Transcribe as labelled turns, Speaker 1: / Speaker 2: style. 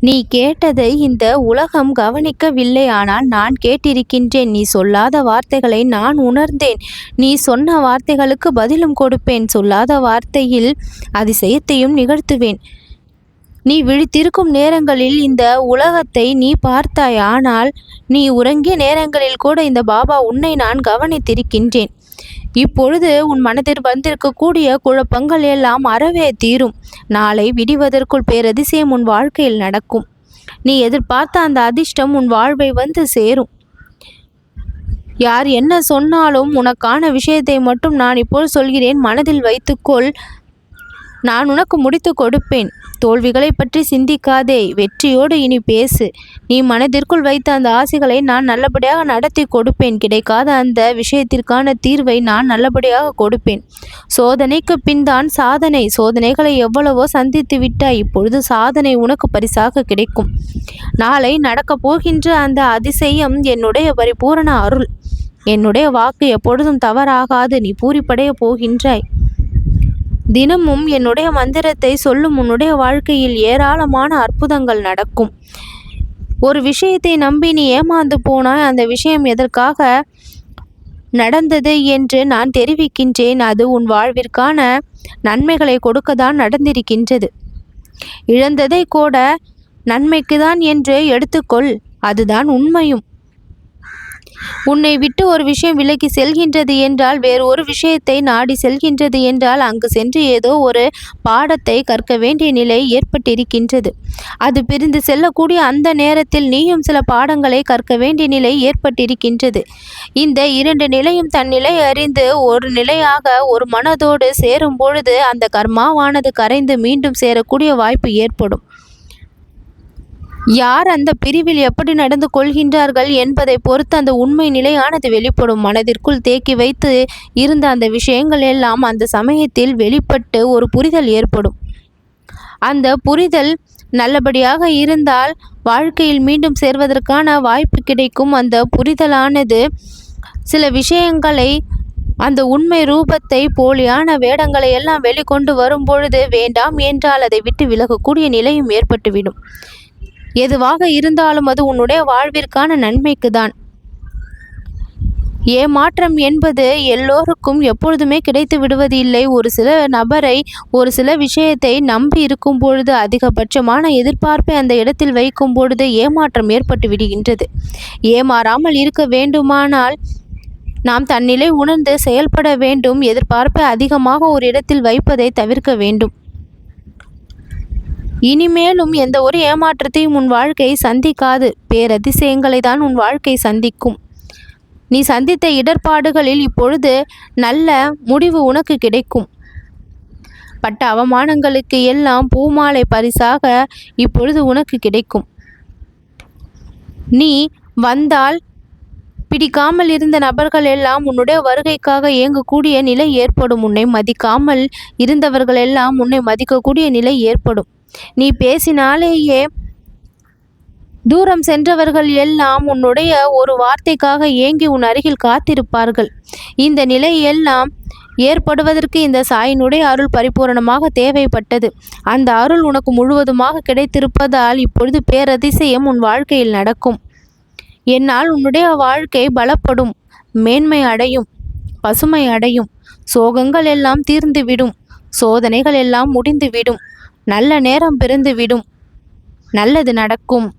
Speaker 1: நீ கேட்டதை இந்த உலகம் கவனிக்கவில்லை. ஆனால் நான் கேட்டிருக்கின்றேன். நீ சொல்லாத வார்த்தைகளை நான் உணர்ந்தேன். நீ சொன்ன வார்த்தைகளுக்கு பதிலும் கொடுப்பேன். சொல்லாத வார்த்தையில் அதிசயத்தையும் நிகழ்த்துவேன். நீ விழித்திருக்கும் நேரங்களில் இந்த உலகத்தை நீ பார்த்தாய். ஆனால் நீ உறங்கிய நேரங்களில் கூட இந்த பாபா உன்னை நான் கவனித்திருக்கின்றேன். இப்பொழுது உன் மனதில் வந்திருக்கக்கூடிய குழப்பங்கள் எல்லாம் அறவே தீரும். நாளை விடிவதற்குள் பேரதிசயம் உன் வாழ்க்கையில் நடக்கும். நீ எதிர்பார்த்த அந்த அதிர்ஷ்டம் உன் வாழ்வை வந்து சேரும். யார் என்ன சொன்னாலும் உனக்கான விஷயத்தை மட்டும் நான் இப்போது சொல்கிறேன். மனதில் வைத்துக்கொள். நான் உனக்கு முடித்து கொடுப்பேன். தோல்விகளை பற்றி சிந்திக்காதே. வெற்றியோடு இனி பேசு. நீ மனதிற்குள் வைத்த அந்த ஆசைகளை நான் நல்லபடியாக நடத்தி கொடுப்பேன். கிடைக்காத அந்த விஷயத்திற்கான தீர்வை நான் நல்லபடியாக கொடுப்பேன். சோதனைக்கு பின் தான் சாதனை. சோதனைகளை எவ்வளவோ சந்தித்து விட்டாய். இப்பொழுது சாதனை உனக்கு பரிசாக கிடைக்கும். நாளை நடக்கப் போகின்ற அந்த அதிசயம் என்னுடைய பரிபூரண அருள். என்னுடைய வாக்கு எப்பொழுதும் தவறாகாது. நீ பூரிப்படைய போகின்றாய். தினமும் என்னுடைய மந்திரத்தை சொல்லும் உன்னுடைய வாழ்க்கையில் ஏராளமான அற்புதங்கள் நடக்கும். ஒரு விஷயத்தை நம்பி நீ ஏமாந்து போனால் அந்த விஷயம் எதற்காக நடந்தது என்று நான் தெரிவிக்கின்றேன். அது உன் வாழ்விற்கான நன்மைகளை கொடுக்க தான் நடந்திருக்கின்றது. இழந்ததை கூட நன்மைக்கு தான் என்று எடுத்துக்கொள். அதுதான் உண்மையும். உன்னை விட்டு ஒரு விஷயம் விலகி செல்கின்றது என்றால் வேறு ஒரு விஷயத்தை நாடி செல்கின்றது என்றால் அங்கு சென்று ஏதோ ஒரு பாடத்தை கற்க வேண்டிய நிலை ஏற்பட்டிருக்கின்றது. அது பிரிந்து செல்லக்கூடிய அந்த நேரத்தில் நீயும் சில பாடங்களை கற்க வேண்டிய நிலை ஏற்பட்டிருக்கின்றது. இந்த இரண்டு நிலையும் தன் நிலை அறிந்து ஒரு நிலையாக ஒரு மனதோடு சேரும் பொழுது அந்த கர்மாவானது கரைந்து மீண்டும் சேரக்கூடிய வாய்ப்பு ஏற்படும். யார் அந்த பிரிவில் எப்படி நடந்து கொள்கின்றார்கள் என்பதை பொறுத்து அந்த உண்மை நிலையானது வெளிப்படும். மனதிற்குள் தேக்கி வைத்து இருந்த அந்த விஷயங்கள் எல்லாம் அந்த சமயத்தில் வெளிப்பட்டு ஒரு புரிதல் ஏற்படும். அந்த புரிதல் நல்லபடியாக இருந்தால் வாழ்க்கையில் மீண்டும் சேர்வதற்கான வாய்ப்பு கிடைக்கும். அந்த புரிதலானது சில விஷயங்களை அந்த உண்மை ரூபத்தை போலியான வேடங்களை எல்லாம் வெளிக்கொண்டு வரும் பொழுது வேண்டாம் என்றால் அதை விட்டு விலகக்கூடிய நிலையும் ஏற்பட்டுவிடும். எதுவாக இருந்தாலும் அது உன்னுடைய வாழ்விற்கான நன்மைக்கு தான் ஏமாற்றம் என்பது எல்லோருக்கும் எப்பொழுதுமே கிடைத்து விடுவது இல்லை ஒரு சில நபரை ஒரு சில விஷயத்தை நம்பி இருக்கும் பொழுது அதிகபட்சமான எதிர்பார்ப்பை அந்த இடத்தில் வைக்கும் பொழுது ஏமாற்றம் ஏற்பட்டு விடுகின்றது. ஏமாறாமல் இருக்க வேண்டுமானால் நாம் தன்னிலை உணர்ந்து செயல்பட வேண்டும். எதிர்பார்ப்பை அதிகமாக ஒரு இடத்தில் வைப்பதை தவிர்க்க வேண்டும். இனிமேலும் எந்த ஒரு ஏமாற்றத்தையும் உன் வாழ்க்கை சந்திக்காது. பேரதிசயங்களை தான் உன் வாழ்க்கை சந்திக்கும். நீ சந்தித்த இடர்பாடுகளில் இப்பொழுது நல்ல முடிவு உனக்கு கிடைக்கும். பட்ட அவமானங்களுக்கு எல்லாம் பூமாலை பரிசாக இப்பொழுது உனக்கு கிடைக்கும். நீ வந்தால் பிடிக்காமல் இருந்த நபர்கள் எல்லாம் உன்னுடைய வருகைக்காக இயங்கக்கூடிய நிலை ஏற்படும். உன்னை மதிக்காமல் இருந்தவர்கள் எல்லாம் உன்னை மதிக்கக்கூடிய நிலை ஏற்படும். நீ பேசினாலேயே தூரம் சென்றவர்கள் எல்லாம் உன்னுடைய ஒரு வார்த்தைக்காக ஏங்கி உன் அருகில் காத்திருப்பார்கள். இந்த நிலை எல்லாம் ஏற்படுவதற்கு இந்த சாயினுடைய அருள் பரிபூரணமாக தேவைப்பட்டது. அந்த அருள் உனக்கு முழுவதுமாக கிடைத்திருப்பதால் இப்பொழுது பேரதிசயம் உன் வாழ்க்கையில் நடக்கும். என்னால் உன்னுடைய வாழ்க்கை பலப்படும். மேன்மை அடையும். பசுமை அடையும். சோகங்கள் எல்லாம் தீர்ந்துவிடும். சோதனைகள் எல்லாம் முடிந்துவிடும். நல்ல நேரம் பிறந்துவிடும் நல்லது நடக்கும்.